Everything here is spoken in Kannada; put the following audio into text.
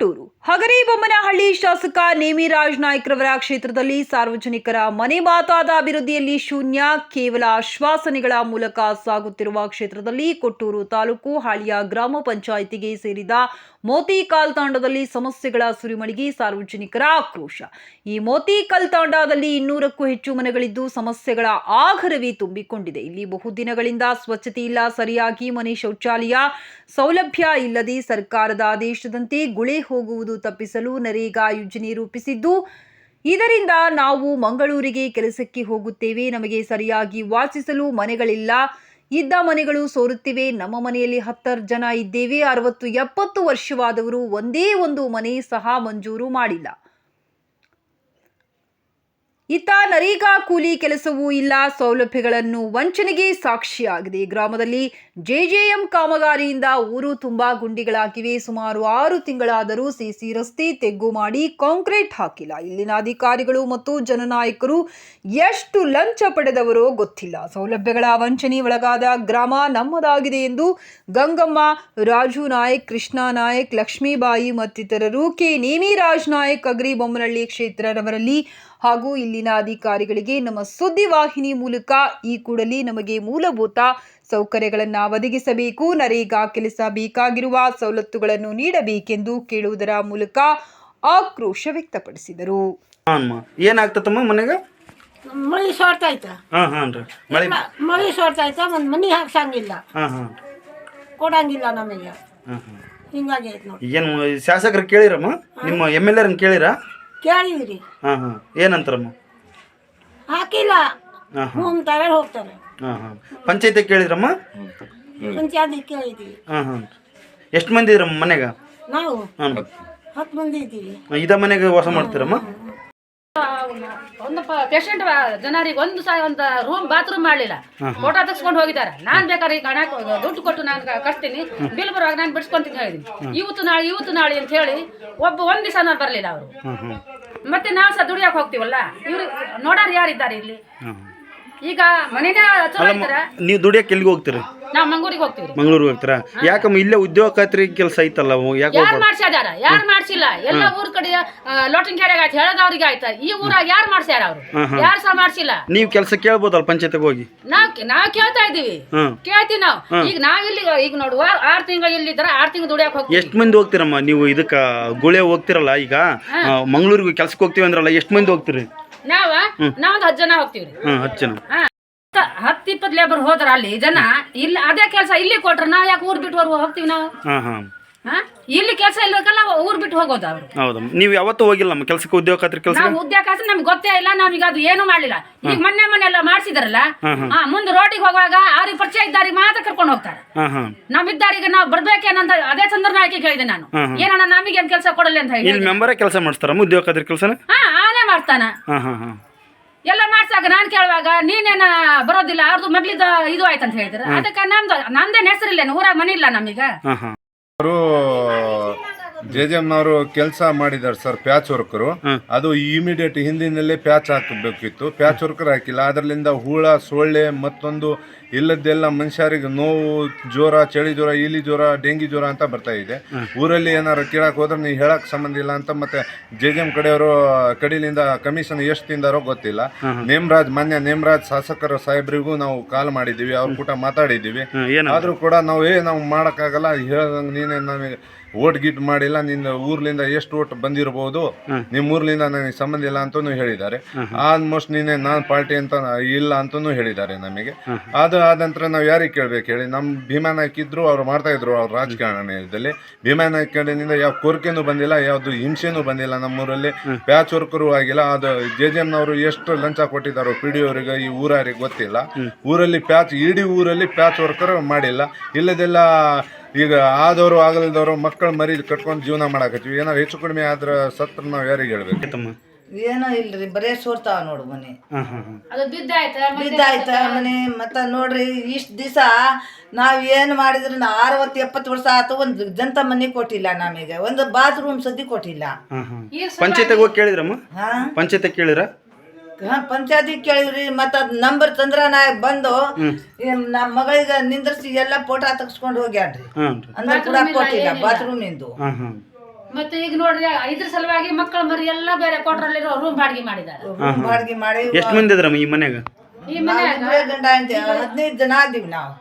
टूरू ಶಾಸಕ ನೇಮಿರಾಜ್ ನಾಯ್ಕರವರ ಕ್ಷೇತ್ರದಲ್ಲಿ ಸಾರ್ವಜನಿಕರ ಮನೆ ಮಾತಾದ ಅಭಿವೃದ್ಧಿಯಲ್ಲಿ ಶೂನ್ಯ, ಕೇವಲ ಆಶ್ವಾಸನೆಗಳ ಮೂಲಕ ಸಾಗುತ್ತಿರುವ ಕ್ಷೇತ್ರದಲ್ಲಿ ಕೊಟ್ಟೂರು ತಾಲೂಕು ಹಾಳಿಯ ಗ್ರಾಮ ಪಂಚಾಯಿತಿಗೆ ಸೇರಿದ ಮೋತಿಕಾಲ್ ತಾಂಡದಲ್ಲಿ ಸಮಸ್ಯೆಗಳ ಸುರಿಮಳಿಗೆ ಸಾರ್ವಜನಿಕರ ಆಕ್ರೋಶ. ಈ ಮೋತಿಕಾಲ್ ತಾಂಡದಲ್ಲಿ ಇನ್ನೂರಕ್ಕೂ ಹೆಚ್ಚು ಮನೆಗಳಿದ್ದು ಸಮಸ್ಯೆಗಳ ಆಗರವೇ ತುಂಬಿಕೊಂಡಿದೆ. ಇಲ್ಲಿ ಬಹುದಿನಗಳಿಂದ ಸ್ವಚ್ಛತೆ ಇಲ್ಲ, ಸರಿಯಾಗಿ ಮನೆ ಶೌಚಾಲಯ ಸೌಲಭ್ಯ ಇಲ್ಲದೆ ಸರ್ಕಾರದ ಆದೇಶದಂತೆ ಗುಳೆ ಹೋಗುವುದು ತಪ್ಪಿಸಲು ನರೇಗಾ ಯೋಜನೆ ರೂಪಿಸಿದ್ದು ಇದರಿಂದ ನಾವು ಮಂಗಳೂರಿಗೆ ಕೆಲಸಕ್ಕೆ ಹೋಗುತ್ತೇವೆ. ನಮಗೆ ಸರಿಯಾಗಿ ವಾಸಿಸಲು ಮನೆಗಳಿಲ್ಲ. ಇದ್ದ ಮನೆಗಳು ಸೋರುತ್ತಿವೆ. ನಮ್ಮ ಮನೆಯಲ್ಲಿ ಹತ್ತಾರು ಜನ ಇದ್ದೇವೆ. ಅರವತ್ತು ಎಪ್ಪತ್ತು ವರ್ಷವಾದವರು ಒಂದೇ ಒಂದು ಮನೆ ಸಹ ಮಂಜೂರು ಮಾಡಿಲ್ಲ. ಇತ್ತ ನರೀಗಾ ಕೂಲಿ ಕೆಲಸವೂ ಇಲ್ಲ, ಸೌಲಭ್ಯಗಳನ್ನು ವಂಚನೆಗೆ ಸಾಕ್ಷಿಯಾಗಿದೆ. ಗ್ರಾಮದಲ್ಲಿ ಜೆಜೆಎಂ ಕಾಮಗಾರಿಯಿಂದ ಊರು ತುಂಬಾ ಗುಂಡಿಗಳಾಗಿವೆ. ಸುಮಾರು ಆರು ತಿಂಗಳಾದರೂ ಸಿಸಿ ರಸ್ತೆ ತೆಗ್ಗು ಮಾಡಿ ಕಾಂಕ್ರೀಟ್ ಹಾಕಿಲ್ಲ. ಇಲ್ಲಿನ ಅಧಿಕಾರಿಗಳು ಮತ್ತು ಜನನಾಯಕರು ಎಷ್ಟು ಲಂಚ ಪಡೆದವರೋ ಗೊತ್ತಿಲ್ಲ. ಸೌಲಭ್ಯಗಳ ವಂಚನೆ ಒಳಗಾದ ಗ್ರಾಮ ನಮ್ಮದಾಗಿದೆ ಎಂದು ಗಂಗಮ್ಮ, ರಾಜು ನಾಯಕ್, ಕೃಷ್ಣ ನಾಯಕ್, ಲಕ್ಷ್ಮೀಬಾಯಿ ಮತ್ತಿತರರು ಕೆ ನೇಮಿರಾಜ್ ನಾಯಕ್, ಅಗ್ರಿ ಬೊಮ್ಮನಹಳ್ಳಿ ಕ್ಷೇತ್ರದವರಲ್ಲಿ ಹಾಗೂ ಇಲ್ಲಿನ ಅಧಿಕಾರಿಗಳಿಗೆ ನಮ್ಮ ಸುದ್ದಿವಾಹಿನಿ ಮೂಲಕ ಈ ಕೂಡಲೇ ನಮಗೆ ಮೂಲಭೂತ ಸೌಕರ್ಯಗಳನ್ನು ಒದಗಿಸಬೇಕು ನರೇಗಾ ಕೆಲಸ ಬೇಕಾಗಿರುವ ಸವಲತ್ತುಗಳನ್ನು ನೀಡಬೇಕೆಂದು ಕೇಳುವುದರ ಮೂಲಕ ಆಕ್ರೋಶ ವ್ಯಕ್ತಪಡಿಸಿದರು. ಏನಾಗ್ತದಮ್ಮ ಏನಾಗ್ತತಮ್ಮ ಮನೆಗೆ? ಮಳಿ ಸೋರ್ತಾಯ್ತ ಹಾಂ ಹಾಂ ರೀ ಮಳೆ ಮಳಿ ಸೋರ್ತೈತ ಒಂದು ಮನಿ ಹಾಕ್ಸಂಗಿಲ್ಲ. ಹಾಂ ಹಾಂ. ಕೊಡಂಗಿಲ್ಲ ನಮಗೆ. ಹಾಂ ಹಾಂ ಹಿಂಗಾಗಿ ಐತೆ ನೋಡಿ. ಏನು ಶಾಸಕರು ಕೇಳಿರಮ್ಮ? ನಿಮ್ಮ ಎಂ ಎಲ್ ಎರನ್ನ ಕೇಳಿರಾ? ಕೇಳಿದ್ರಿ. ಹಾ ಹಾಂ. ಏನಂತಾರಮ್ಮ? ಹಾಕಿಲ್ಲ. ಹಾಂ ಹಾಂ. ಹೋಗ್ತಾರೆ ಹೋಗ್ತಾರೆ. ಹಾಂ ಹಾಂ. ಪಂಚಾಯತಿ ಕೇಳಿದ್ರಮ್ಮ? ಪಂಚಾಯತಿ ಕೇಳಿದ್ವಿ. ಹಾಂ ಹಾಂ. ಎಷ್ಟು ಮಂದಿ ಇದ್ರಮ್ಮ ಮನೆಗೆ? ನಾವು ಹಾಂ. ಹತ್ತು ಮಂದಿ ಇದ್ದೀವಿ. ಇದ ಮನೆಗೆ ವಾಸ ಮಾಡ್ತೀರಮ್ಮ? ಒಂದು ಪೇಷಂಟ್ ಜನರಿಗೆ ಒಂದು ಸಹ ಒಂದು ರೂಮ್ ಬಾತ್ರೂಮ್ ಮಾಡಲಿಲ್ಲ. ಫೋಟೋ ತೆಗೆಸ್ಕೊಂಡು ಹೋಗಿದ್ದಾರೆ. ನಾನ್ ಬೇಕಾದ್ರೆ ಈಗ ಹಣ ದುಡ್ಡು ಕೊಟ್ಟು ನಾನು ಕಟ್ತೀನಿ. ಬಿಲ್ ಬರುವಾಗ ನಾನು ಬಿಡಿಸ್ಕೊಂತೀನಿ ಹೇಳಿದ್ದೀನಿ ಇವತ್ತು ನಾಳೆ ಇವತ್ತು ನಾಳೆ ಅಂತ ಹೇಳಿ ಒಬ್ಬ ಒಂದ್ ದಿವಸ ನಾನು ಬರಲಿಲ್ಲ ಅವರು. ಮತ್ತೆ ನಾವು ಸಹ ದುಡಿಯಕ್ಕೆ ಹೋಗ್ತೀವಲ್ಲ? ಇವ್ರು ನೋಡೋರು ಯಾರಿದ್ದಾರೆ ಇಲ್ಲಿ? ಈಗ ಮನೆನೇ ಚಲೋ ನೀವು ದುಡಿಯಕ್ಕೆ ಎಲ್ಲಿಗೆ ಹೋಗ್ತೀರಿ? ನಾವು ಮಂಗೂರಿಗೆ ಹೋಗ್ತೀವಿ. ಮಂಗಳೂರಿಗೆ ಹೋಗ್ತೀರಾ? ಯಾಕಮ್ಮ ಇಲ್ಲೇ ಉದ್ಯೋಗ ಖಾತ್ರಿ ಕೆಲಸ ಐತಲ್ಲ ಯಾಕೆ ಯಾರು ಹೋಗ್ಬಾರ್ದು? ಮಾಡ್ಸ್ಯಾರ ಯಾರು ಮಾಡ್ಸಿಲ್ಲ? ಎಲ್ಲ ಊರ್ ಕಡೆ ಲೋಟಿನ ಕೆರೆಗೆ ಆಯ್ತು ಹೇಳದವ್ರಿಗೆ ಆಯ್ತು? ಈ ಊರಾಗ ಯಾರು ಮಾಡ್ಸ್ಯಾರ ಅವರು? ಯಾರು ಸಹ ಮಾಡ್ಸಿಲ್ಲ? ನೀವು ಕೆಲಸ ಕೇಳ್ಬೋದಲ್ಲ ಪಂಚಾಯತ್ಗೆ ಹೋಗಿ? ನಾವ್ ನಾವ್ ಕೇಳ್ತಾ ಇದೀವಿ ಕೇಳ್ತೀವಿ ನಾವು. ಈಗ ನಾವ್ ಇಲ್ಲಿ ಈಗ ನೋಡುವ ಆರ್ ತಿಂಗಳು ಇಲ್ಲಿದ್ರ ಆರ್ ತಿಂಗಳು ದುಡಿಯಕ್ ಹೋಗ್ತೀವಿ. ಎಷ್ಟು ಮಂದಿ ಹೋಗ್ತೀರಮ್ಮ ನೀವು ಇದಕ್ಕೆ ಗುಳೆ ಹೋಗ್ತಿರಲ್ಲ ಈಗ? ಮಂಗಳೂರಿಗೆ ಕೆಲ್ಸಕ್ಕೆ ಹೋಗ್ತೀವಿ ಅಂದ್ರಲ್ಲ ಎಷ್ಟು ಮಂದಿ ಹೋಗ್ತೀರಿ? ನಾವ ನಾವೊಂದು ಹತ್ತು ಜನ ಹೋಗ್ತೀವಿ ಹ್ಮ್ ಹತ್ತು ಜನ. ಹ- ಹತ್ತು ಇಪ್ಪತ್ತು ಲೇಬರ್ ಹೋದ್ರ ಅಲ್ಲಿ ಜನ ಇಲ್ಲಿ ಅದೇ ಕೆಲಸ ಇಲ್ಲಿ ಕೊಟ್ರ ನಾವ್ ಯಾಕೆ ಊರ್ ಬಿಟ್ಟು ಹೊರ್ಗ್ ಹೋಗ್ತೀವಿ ನಾವು? ಹಾಂ ಹಾಂ. ಹ? ಇಲ್ಲಿ ಕೆಲಸ ಇಲ್ಲಕಲ್ಲ ಊರ್ ಬಿಟ್ಟು ಹೋಗೋದು ಅವರು. ನೀವು ಯಾವತ್ತೂ ಹೋಗಿಲ್ಲಮ್ಮ ಕೆಲಸಕ್ಕೆ ಉದ್ಯೋಗ ಖಾತ್ರಿ ಕೆಲಸ ನಾವು ಉದ್ಯೋಗ ನಮ್ಗೆ ಗೊತ್ತೇ ಇಲ್ಲ ನಾವೀಗ ಅದು ಏನು ಮಾಡ್ಲಿಲ್ಲ. ಈಗ ಮೊನ್ನೆ ಮೊನ್ನೆ ಎಲ್ಲ ಮಾಡ್ಸಿದಾರಲ್ಲ ಹಾ ಮುಂದೆ ರೋಡಿಗೆ ಹೋಗುವಾಗ ಅವ್ರಿಗೆ ಪರಿಚಯ ಇದ್ದಾರಿಗೆ ಮಾತ್ರ ಕರ್ಕೊಂಡು ಹೋಗ್ತಾರೆ. ಹಾಂ ಹಾಂ. ನಾವ್ ಇದ್ದಾರಿಗೆ ನಾವು ಬರ್ಬೇಕೇನಂತ ಅದೇ ಚಂದ್ರನಾಯ್ಕೆ ಕೇಳಿದೆ ನಾನು. ಏನಣ್ಣ ನಮಗೇನ್ ಕೆಲಸ ಕೊಡಲಿ ಅಂತ ಹೇಳಿ ಇಲ್ಲಿ ಮೆಂಬರೇ ಕೆಲಸ ಮಾಡಿಸ್ತಾರಮ್ಮ ಉದ್ಯೋಗ ಖಾತ್ರಿ ಕೆಲಸನ? ಹಾ ಆನೆ ಮಾಡ್ತಾನ. ಹಾಂ ಹಾಂ ಹಾಂ. ಎಲ್ಲ ಮಾಡ್ಸಾಗ ನಾನ್ ಕೇಳುವಾಗ ನೀನೇನ ಬರೋದಿಲ್ಲ ಅವ್ರದ್ದು ಮಗ್ಲಿದ ಇದು ಆಯ್ತಂತ ಹೇಳಿದ್ರು. ಅದಕ್ಕೆ ನಮ್ದು ನಂದೇನು ಹೆಸರಿಲ್ಲ ಊರಾಗ ಮನೆ ಇಲ್ಲ ನಮೀಗ. ಅವರು ಜೆ ಜೆ ಎಮ್ನವರು ಕೆಲಸ ಮಾಡಿದ್ದಾರೆ ಸರ್ ಪ್ಯಾಚ್ ವರ್ಕರು. ಅದು ಇಮಿಡಿಯೇಟ್ ಹಿಂದಿನಲ್ಲೇ ಪ್ಯಾಚ್ ಹಾಕಬೇಕಿತ್ತು. ಪ್ಯಾಚ್ ವರ್ಕರ್ ಹಾಕಿಲ್ಲ. ಅದರಲ್ಲಿಂದ ಹೂಳ ಸೊಳ್ಳೆ ಮತ್ತೊಂದು ಇಲ್ಲದ್ದೆಲ್ಲ ಮನುಷ್ಯರಿಗೆ ನೋವು ಜ್ವರ ಚಳಿ ಜ್ವರ ಇಲಿ ಜ್ವರ ಡೆಂಗಿ ಜ್ವರ ಅಂತ ಬರ್ತಾ ಇದೆ. ಊರಲ್ಲಿ ಏನಾರು ಕೇಳಕ್ಕೆ ಹೋದ್ರೆ ನೀವು ಹೇಳಕ್ ಸಂಬಂಧ ಇಲ್ಲ ಅಂತ ಮತ್ತೆ ಜೆ ಜೆ ಎಂ ಕಡೆಯವರು ಕಡಿಲಿಂದ ಕಮಿಷನ್ ಎಷ್ಟು ತಿಂದಾರೋ ಗೊತ್ತಿಲ್ಲ. ನೇಮರಾಜ್ ಮಾನ್ಯ ನೇಮರಾಜ್ ಶಾಸಕರ ಸಾಹೇಬ್ರಿಗೂ ನಾವು ಕಾಲ್ ಮಾಡಿದ್ದೀವಿ. ಅವ್ರ ಕೂಟ ಮಾತಾಡಿದ್ದೀವಿ. ಹಾಂ ಆದ್ರೂ ಕೂಡ ನಾವು ಏ ನಾವು ಮಾಡಕ್ಕಾಗಲ್ಲ. ಹೇಳ್ದಂಗೆ ನೀನೇ ನಮಗೆ ಓಟ್ ಗಿಟ್ ಮಾಡಿಲ್ಲ. ನಿನ್ನ ಊರ್ಲಿಂದ ಎಷ್ಟು ಓಟ್ ಬಂದಿರಬಹುದು ನಿಮ್ಮ ಊರ್ಲಿಂದ ನನಗೆ ಸಂಬಂಧ ಇಲ್ಲ ಅಂತಾನು ಹೇಳಿದ್ದಾರೆ. ಆಲ್ಮೋಸ್ಟ್ ನೀನೆ ನಾನ್ ಪಾರ್ಟಿ ಅಂತ ಇಲ್ಲ ಅಂತಾನು ಹೇಳಿದ್ದಾರೆ ನಮಗೆ. ಅದು ಆದ ನಂತರ ನಾವು ಯಾರಿಗೆ ಕೇಳ್ಬೇಕು ಹೇಳಿ? ನಮ್ಮ ಭೀಮಾ ನಾಯ್ಕ ಇದ್ರು ಅವ್ರು ಮಾಡ್ತಾ ಇದ್ರು ಅವ್ರ ರಾಜಕಾರಣದಲ್ಲಿ ಭೀಮಾ ನಾಯ್ಕ ಕಡೆಯಿಂದ ಯಾವ ಕೋರಿಕೆನೂ ಬಂದಿಲ್ಲ ಯಾವ್ದು ಹಿಂಸೆನೂ ಬಂದಿಲ್ಲ ನಮ್ಮೂರಲ್ಲಿ. ಪ್ಯಾಚ್ ವರ್ಕರು ಆಗಿಲ್ಲ. ಅದು ಜೆ ಜೆ ಎಮ್ನವರು ಎಷ್ಟು ಲಂಚ ಕೊಟ್ಟಿದ್ದಾರೋ ಪಿ ಡಿ ಅವರಿಗೆ ಈ ಊರಾರಿಗೆ ಗೊತ್ತಿಲ್ಲ. ಊರಲ್ಲಿ ಪ್ಯಾಚ್ ಇಡೀ ಊರಲ್ಲಿ ಪ್ಯಾಚ್ ವರ್ಕರ್ ಮಾಡಿಲ್ಲ. ಇಲ್ಲದೆಲ್ಲ ಈಗ ಆದವರು ಆಗಲಿದವರು ಮಕ್ಕಳು ಮರಿ ಕಟ್ಕೊಂಡು ಜೀವನ ಮಾಡಾಕತ್ತೀವಿ. ಏನಾದ್ರು ಹೆಚ್ಚು ಕಡಿಮೆ ಆದ್ರೆ ಸತ್ರ ನಾವು ಯಾರಿಗೆ ಹೇಳ್ಬೇಕು? ಏನೋ ಇಲ್ರಿ ಬರೇ ಸೋರ್ತಾವ ನೋಡು ಮನೆ. ಹಾಂ ಹಾಂ ಹಾಂ. ಅದು ಬಿದ್ದಾಯ್ತ? ಬಿದ್ದಾಯ್ತ ಮನೆ ಮತ್ತ ನೋಡ್ರಿ ಇಷ್ಟ ದಿವಸ ನಾವ್ ಏನ್ ಮಾಡಿದ್ರು ನಾ ಅರವತ್ತು ಎಪ್ಪತ್ತು ವರ್ಷ ಆತು ಒಂದು ಜಂತ ಮನೆ ಕೊಟ್ಟಿಲ್ಲ ನಮಗೆ. ಒಂದು ಬಾತ್ರೂಮ್ ಸದ್ದಿ ಕೊಟ್ಟಿಲ್ಲ. ಪಂಚಾಯತ್ ಹೋಗಿ ಕೇಳಿದ್ರಮ್ಮ? ಪಂಚಾಯತ್ ಕೇಳಿದ್ರ? ಪಂಚಾಯತಿ ಕೇಳಿದ್ರಿ ಮತ್ತ ಅದ್ ನಂಬರ್ ಚಂದ್ರ ನಾಯಕ್ ಬಂದು ನಮ್ಮ ಮಗಳಿಗೆ ನಿಂದ್ರಿಸಿ ಎಲ್ಲಾ ಫೋಟೋ ತಗ್ಸ್ಕೊಂಡು ಹೋಗ್ಯಾಡ್ರಿ ಅಂದ್ರೆ ಕೂಡ ಕೊಟ್ಟಿಲ್ಲ ಬಾತ್ರೂಮ್ ಇಂದು ಹಾಂ ಹಾಂ ಮತ್ತೆ ಈಗ ನೋಡ್ರಿ ಇದ್ರ ಸಲುವಾಗಿ ಮಕ್ಕಳ ಮರಿ ಎಲ್ಲ ಬೇರೆ ಕೊಟ್ರಲ್ಲಿರೋ ರೂಮ್ ಬಾಡಿಗೆ ಮಾಡಿದ್ದಾರೆ ರೂಮ್ ಬಾಡಿಗೆ ಮಾಡಿ ಎಷ್ಟು ಮಂದಿ ಇದ್ರಮ್ಮ ಈ ಮನ್ಯಾಗ? ಈ ಮನೆಗ ಮನ್ಯಾಗ ಹದಿನೈದು ಜನ ಆದಿವಿ ನಾವು.